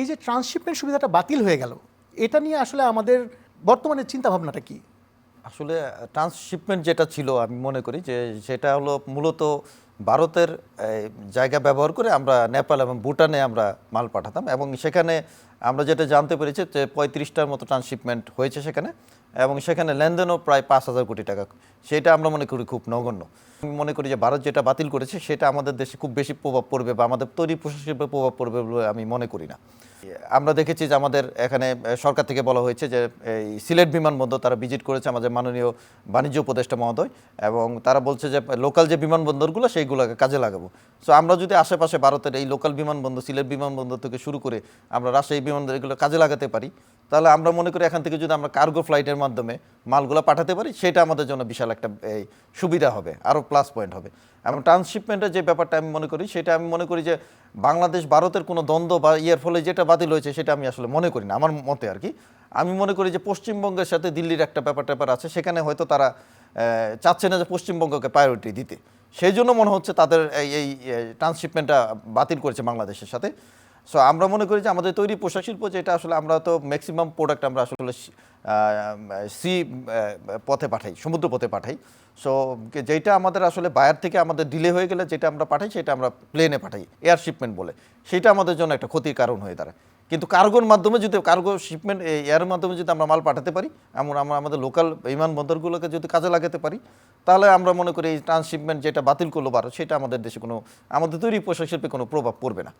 এই যে ট্রান্সশিপমেন্ট সুবিধাটা বাতিল হয়ে গেল, এটা নিয়ে আসলে আমাদের বর্তমানে চিন্তা ভাবনাটা কি? আসলে ট্রান্সশিপমেন্ট যেটা ছিল, আমি মনে করি যে সেটা হলো মূলত ভারতের জায়গা ব্যবহার করে আমরা নেপাল এবং ভুটানে আমরা মাল পাঠাতাম এবং সেখানে আমরা যেটা জানতে পেরেছি যে পঁয়ত্রিশটার মতো ট্রান্সশিপমেন্ট হয়েছে সেখানে এবং সেখানে লেনদেনও প্রায় পাঁচ হাজার কোটি টাকা। সেটা আমরা মনে করি খুব নগণ্য। আমি মনে করি যে ভারত যেটা বাতিল করেছে সেটা আমাদের দেশে খুব বেশি প্রভাব পড়বে বা আমাদের তৈরি পোশাক প্রভাব পড়বে বলে আমি মনে করি না। আমরা দেখেছি যে আমাদের এখানে সরকার থেকে বলা হয়েছে যে এই সিলেট বিমানবন্দর তারা ভিজিট করেছে আমাদের মাননীয় বাণিজ্য উপদেষ্টা মহোদয় এবং তারা বলছে যে লোকাল যে বিমানবন্দরগুলো সেইগুলোকে কাজে লাগাবো। সো আমরা যদি আশেপাশে ভারতের এই লোকাল বিমানবন্দর, সিলেট বিমানবন্দর থেকে শুরু করে আমরা রাজশাহী বিমানবন্দর এগুলো কাজে লাগাতে পারি, তাহলে আমরা মনে করি এখান থেকে যদি আমরা কার্গো ফ্লাইটের মাধ্যমে মালগুলো পাঠাতে পারি, সেটা আমাদের জন্য বিশাল একটা সুবিধা হবে আরও প্লাস পয়েন্ট হবে। এবং ট্রান্সশিপমেন্টের যে ব্যাপারটা আমি মনে করি, সেটা আমি মনে করি যে বাংলাদেশ, ভারতের কোনো দ্বন্দ্ব বা ইয়ের ফলে যেটা বাতিল হয়েছে, সেটা আমি আসলে মনে করি না, আমার মতে আর কি। আমি মনে করি যে পশ্চিমবঙ্গের সাথে দিল্লির একটা ব্যাপার ট্যাপার আছে, সেখানে হয়তো তারা চাচ্ছে না যে পশ্চিমবঙ্গকে প্রায়োরিটি দিতে। সেই জন্য মনে হচ্ছে তাদের এই ট্রান্সশিপমেন্টটা বাতিল করেছে বাংলাদেশের সাথে। সো আমরা মনে করি যে আমাদের তৈরি পোশাক শিল্প, যেটা আসলে আমরা তো ম্যাক্সিমাম প্রোডাক্ট আমরা আসলে সি পথে পাঠাই সমুদ্র পথে পাঠাই সো যেটা আমাদের আসলে বায়ার থেকে আমাদের ডিলে হয়ে গেলে যেটা আমরা পাঠাই, সেটা আমরা প্লেনে পাঠাই এয়ার শিপমেন্ট বলে। সেটা আমাদের জন্য একটা ক্ষতির কারণ হয়ে দাঁড়ায়। কিন্তু কার্গোর মাধ্যমে যদি, কার্গো শিপমেন্ট এয়ার মাধ্যমে যদি আমরা মাল পাঠাতে পারি, এমন আমরা, আমাদের লোকাল বিমানবন্দরগুলোকে যদি কাজে লাগাতে পারি, তাহলে আমরা মনে করি এই ট্রান্সশিপমেন্ট যেটা বাতিল করল বারো সেটা আমাদের দেশে কোনো, আমাদের তৈরি পোশাক শিল্পে কোনো প্রভাব পড়বে না।